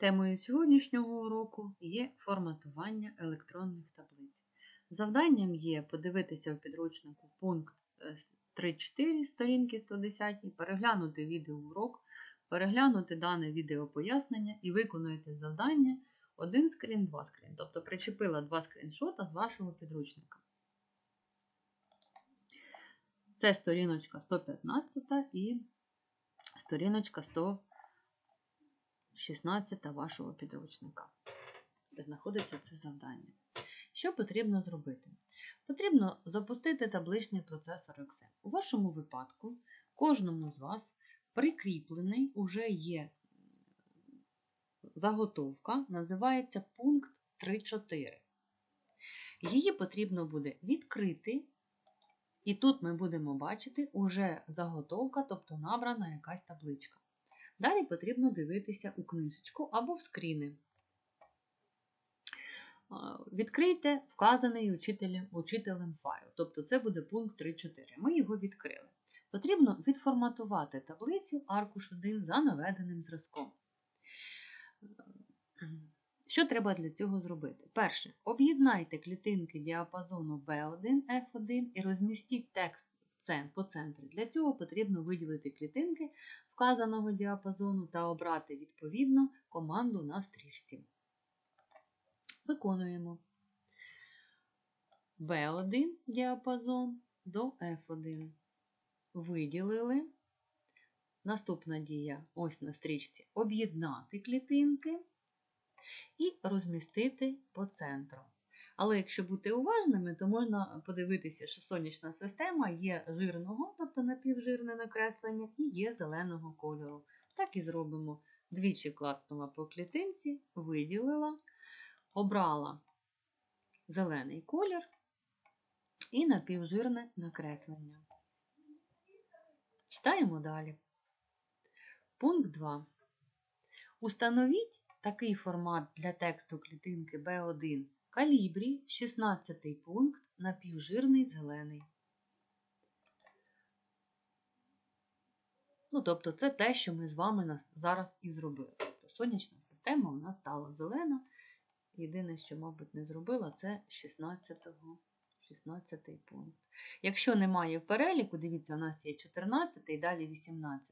Темою сьогоднішнього уроку є форматування електронних таблиць. Завданням є подивитися в підручнику пункт е, 3.4 сторінки 110, переглянути відеоурок, переглянути дане відео пояснення і виконуєте завдання один скрін, два скрін. Тобто причепила два скріншота з вашого підручника. Це сторіночка 115 і сторіночка 116 вашого підручника. Знаходиться це завдання. Що потрібно зробити? Потрібно запустити табличний процесор Excel. У вашому випадку, кожному з вас прикріплений уже є заготовка, називається пункт 3.4. Її потрібно буде відкрити, і тут ми будемо бачити уже заготовка, тобто набрана якась табличка. Далі потрібно дивитися у книжечку або в скріни. Відкрийте вказаний учителем, учителем файл, тобто це буде пункт 3.4. Ми його відкрили. Потрібно відформатувати таблицю аркуш 1 за наведеним зразком. Що треба для цього зробити? Перше, об'єднайте клітинки діапазону B1, F1 і розмістіть текст по центрі. Для цього потрібно виділити клітинки вказаного діапазону та обрати відповідно команду на стрічці. Виконуємо B1 діапазон до F1. Виділили. Наступна дія ось на стрічці об'єднати клітинки і розмістити по центру. Але якщо бути уважними, то можна подивитися, що сонячна система є жирного, тобто напівжирне накреслення, і є зеленого кольору. Так і зробимо. Двічі клацнула по клітинці, виділила, обрала зелений колір і напівжирне накреслення. Читаємо далі. Пункт 2. Установіть такий формат для тексту клітинки B1 калібрі 16 пункт напівжирний зелений. Ну, тобто, це те, що ми з вами зараз і зробили. Тобто сонячна система у нас стала зелена. Єдине, що, мабуть, не зробила, це 16 16 пункт. Якщо немає в переліку, дивіться, у нас є 14 і далі 18,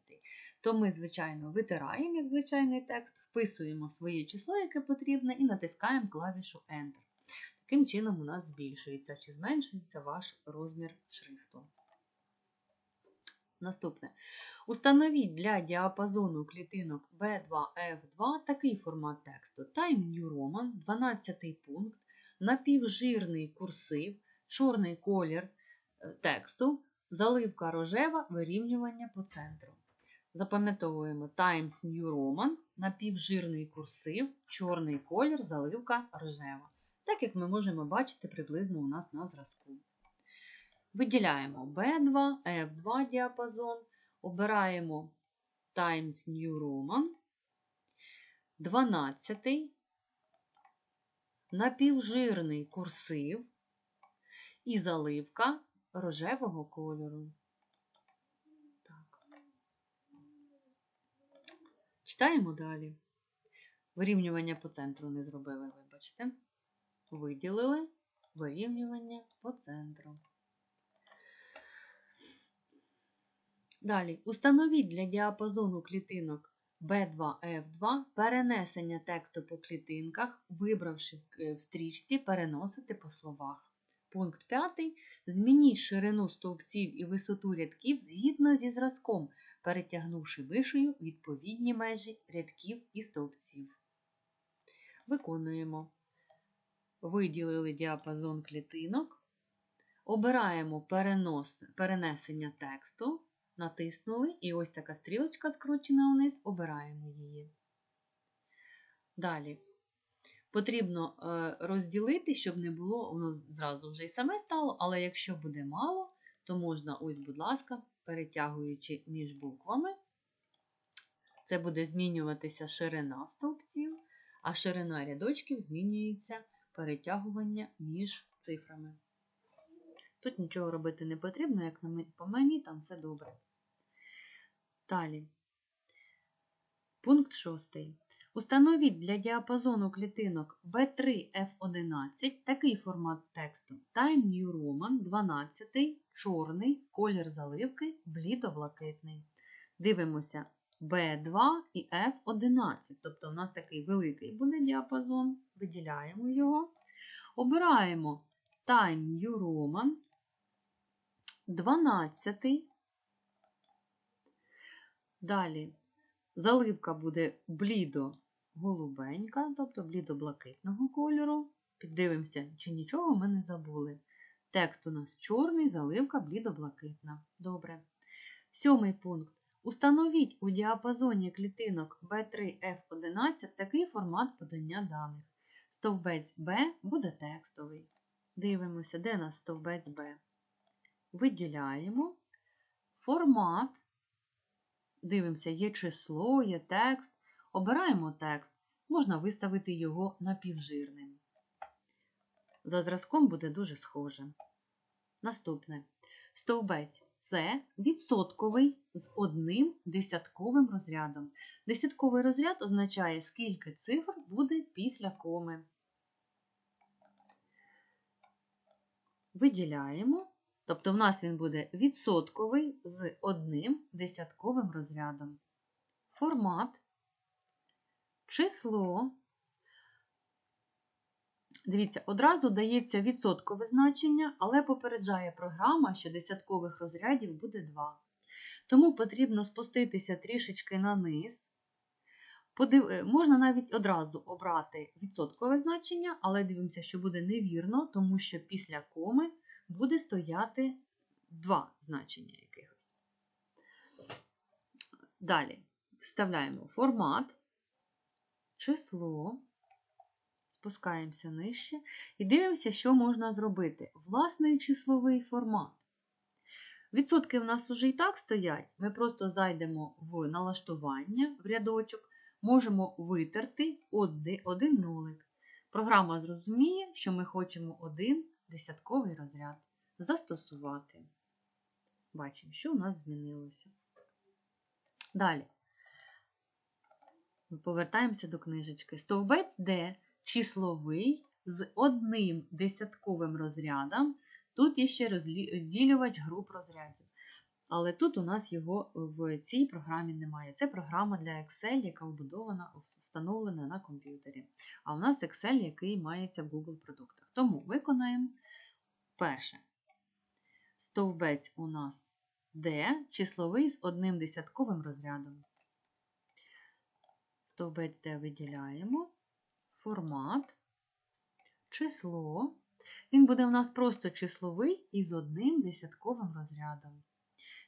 то ми, звичайно, витираємо як звичайний текст, вписуємо своє число, яке потрібне, і натискаємо клавішу Enter. Таким чином, у нас збільшується чи зменшується ваш розмір шрифту. Наступне. Установіть для діапазону клітинок B2F2 такий формат тексту Time New Roman, 12 пункт, напівжирний курсив, чорний колір тексту, заливка рожева, вирівнювання по центру. Запам'ятовуємо Times New Roman, напівжирний курсив, чорний колір, заливка рожева. Так як ми можемо бачити приблизно у нас на зразку. Виділяємо B2, F2 діапазон, обираємо Times New Roman, 12, напівжирний курсив і заливка рожевого кольору. Так. Читаємо далі. Вирівнювання по центру не зробили, вибачте. Виділили вирівнювання по центру. Далі, установіть для діапазону клітинок B2F2 перенесення тексту по клітинках, вибравши в стрічці переносити по словах. Пункт 5. Змініть ширину стовпців і висоту рядків згідно зі зразком, перетягнувши вишею відповідні межі рядків і стовпців. Виконуємо. Виділили діапазон клітинок, обираємо перенос, перенесення тексту, натиснули, і ось така стрілочка скручена вниз, обираємо її. Далі. Потрібно розділити, щоб не було, воно зразу вже й саме стало, але якщо буде мало, то можна, ось, будь ласка, перетягуючи між буквами, це буде змінюватися ширина стовпців, а ширина рядочків змінюється перетягування між цифрами. Тут нічого робити не потрібно, як по мені, там все добре. Далі. Пункт 6. Установіть для діапазону клітинок B3F11 такий формат тексту Time New Roman 12, чорний, колір заливки, блідо-блакитний. Дивимося B2 і F11, тобто у нас такий великий буде діапазон, виділяємо його. Обираємо Time New Roman 12. Далі заливка буде блідо-голубенька, тобто блідо-блакитного кольору. Піддивимося, чи нічого ми не забули. Текст у нас чорний, заливка блідо-блакитна. Добре. Сьомий пункт. Установіть у діапазоні клітинок B3F11 такий формат подання даних. Стовбець B буде текстовий. Дивимося, де нас стовбець B. Виділяємо формат. Дивимося, є число, є текст. Обираємо текст. Можна виставити його напівжирним. За зразком буде дуже схоже. Наступне. Стовбець це відсотковий з одним десятковим розрядом. Десятковий розряд означає, скільки цифр буде після коми. Виділяємо. Тобто в нас він буде відсотковий з одним десятковим розрядом. Формат, число. Дивіться, одразу дається відсоткове значення, але попереджає програма, що десяткових розрядів буде 2. Тому потрібно спуститися трішечки на низ. Подив... Можна навіть одразу обрати відсоткове значення, але дивимося, що буде невірно, тому що після коми буде стояти два значення якихось. Далі вставляємо формат, число, спускаємося нижче і дивимося, що можна зробити. Власний числовий формат. Відсотки в нас вже і так стоять. Ми просто зайдемо в налаштування в рядочок, можемо витерти один нулик. Програма зрозуміє, що ми хочемо один десятковий розряд. Застосувати. Бачимо, що у нас змінилося. Далі. Повертаємося до книжечки. Стовбець Д числовий з одним десятковим розрядом. Тут є ще розділювач груп розрядів. Але тут у нас його в цій програмі немає. Це програма для Excel, яка вбудована, встановлена на комп'ютері. А у нас Excel, який мається в Google продуктах. Тому виконаємо перше. Стовбець у нас D, числовий з одним десятковим розрядом. Стовбець D виділяємо, формат, число. Він буде у нас просто числовий із одним десятковим розрядом.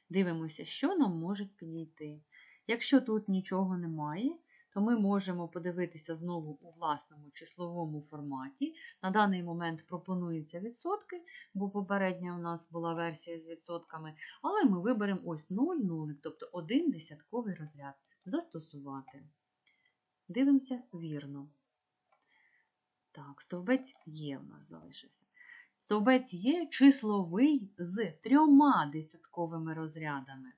Дивимося, що нам може підійти. Якщо тут нічого немає, то ми можемо подивитися знову у власному числовому форматі. На даний момент пропонуються відсотки, бо попередня у нас була версія з відсотками, але ми виберемо ось 0, 0, тобто один десятковий розряд. Застосувати. Дивимося вірно. Так, стовбець є у нас залишився. Стовбець є числовий з трьома десятковими розрядами.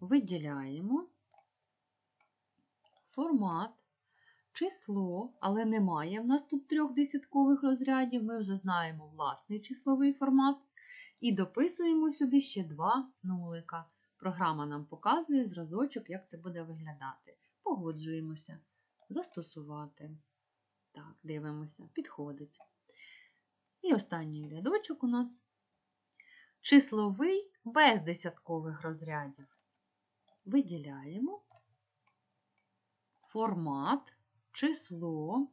Виділяємо формат, число, але немає в нас тут трьох десяткових розрядів. Ми вже знаємо власний числовий формат. І дописуємо сюди ще два нулика. Програма нам показує зразочок, як це буде виглядати. Погоджуємося. Застосувати. Так, дивимося, підходить. І останній рядочок у нас числовий без десяткових розрядів. Виділяємо формат, число.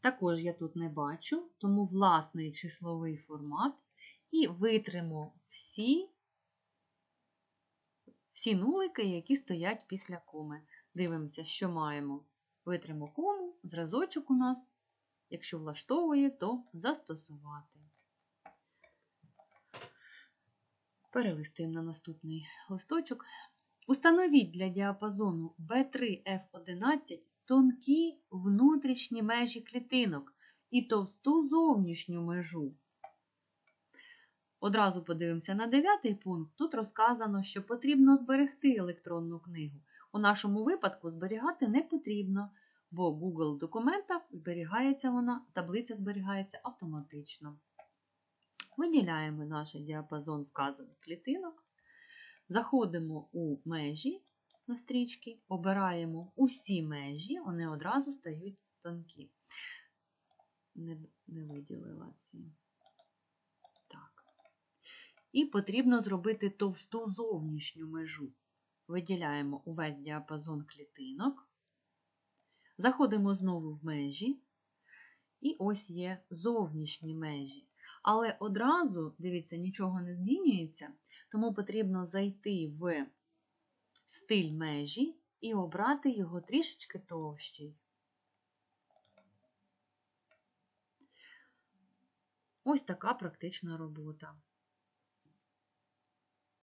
Також я тут не бачу, тому власний числовий формат. І витримо всі, всі нулики, які стоять після коми. Дивимося, що маємо. Витримо кому, зразочок у нас. Якщо влаштовує, то застосувати. Перелистуємо на наступний листочок. Установіть для діапазону B3F11 тонкі внутрішні межі клітинок і товсту зовнішню межу. Одразу подивимося на дев'ятий пункт. Тут розказано, що потрібно зберегти електронну книгу. У нашому випадку зберігати не потрібно, бо Google документах зберігається вона, таблиця зберігається автоматично. Виділяємо наш діапазон вказаних клітинок, заходимо у межі на стрічки, обираємо усі межі, вони одразу стають тонкі. Не, не виділила ці. Так. І потрібно зробити товсту зовнішню межу. Виділяємо увесь діапазон клітинок, заходимо знову в межі, і ось є зовнішні межі. Але одразу, дивіться, нічого не змінюється, тому потрібно зайти в стиль межі і обрати його трішечки товщий. Ось така практична робота.